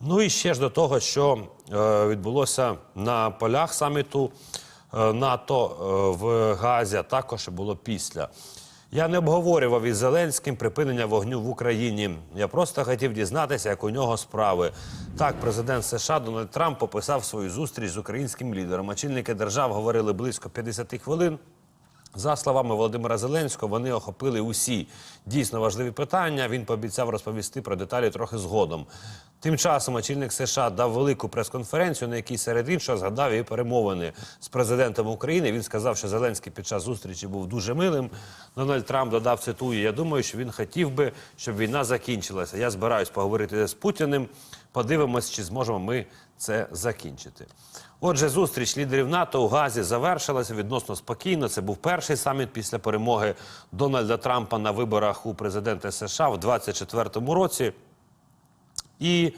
Ну і ще ж до того, що е, відбулося на полях саміту е, НАТО е, в Газі, а також було після. Я не обговорював із Зеленським припинення вогню в Україні. Я просто хотів дізнатися, як у нього справи. Так, президент США Дональд Трамп описав свою зустріч з українським лідером. Очільники держав говорили близько 50 хвилин. За словами Володимира Зеленського, вони охопили усі дійсно важливі питання. Він пообіцяв розповісти про деталі трохи згодом. Тим часом очільник США дав велику прес-конференцію, на якій серед іншого згадав і перемовини з президентом України. Він сказав, що Зеленський під час зустрічі був дуже милим. Дональд Трамп додав цитую. Я думаю, що він хотів би, щоб війна закінчилася. Я збираюсь поговорити з Путіним. Подивимось, чи зможемо ми це закінчити. Отже, зустріч лідерів НАТО у Газі завершилася відносно спокійно. Це був перший саміт після перемоги Дональда Трампа на виборах у президента США в 2024 році. І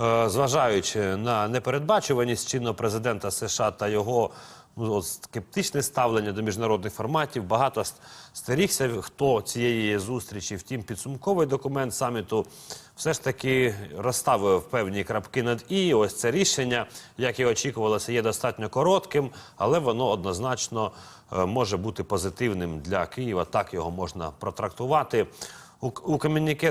е, зважаючи на непередбачуваність чинного президента США та його ну, от, скептичне ставлення до міжнародних форматів, багато ст- стерігся, хто цієї зустрічі. Втім, підсумковий документ саміту все ж таки розставив певні крапки над і. Ось це рішення, як і очікувалося, є достатньо коротким, але воно однозначно е, може бути позитивним для Києва. Так його можна протрактувати. У, у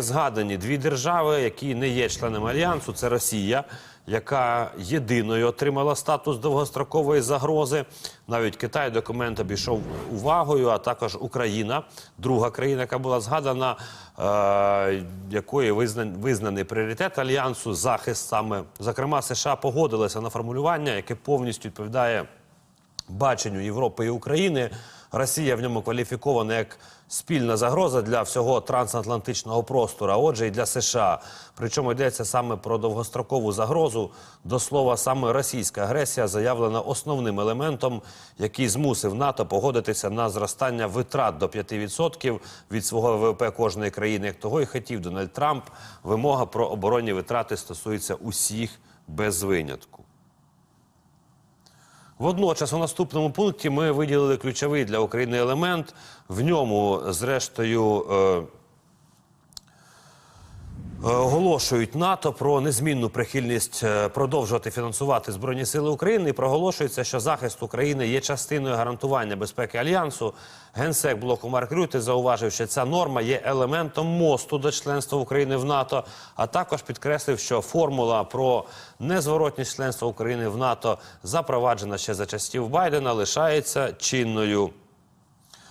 згадані дві держави, які не є членами альянсу. Це Росія, яка єдиною отримала статус довгострокової загрози. Навіть Китай документ обійшов увагою, а також Україна, друга країна, яка була згадана, е, якої визнан, визнаний пріоритет альянсу, захист саме зокрема США погодилися на формулювання, яке повністю відповідає баченню Європи і України. Росія в ньому кваліфікована як спільна загроза для всього трансатлантичного простору, а отже, і для США. Причому йдеться саме про довгострокову загрозу. До слова, саме російська агресія заявлена основним елементом, який змусив НАТО погодитися на зростання витрат до 5% від свого ВВП кожної країни, як того і хотів Дональд Трамп. Вимога про оборонні витрати стосується усіх без винятку. Водночас, у наступному пункті ми виділили ключовий для України елемент. В ньому, зрештою, е, оголошують НАТО про незмінну прихильність е, продовжувати фінансувати Збройні Сили України і проголошується, що захист України є частиною гарантування безпеки альянсу. Генсек блоку Марк Рюте зауважив, що ця норма є елементом мосту до членства України в НАТО, а також підкреслив, що формула про незворотність членства України в НАТО, запроваджена ще за часів Байдена, лишається чинною.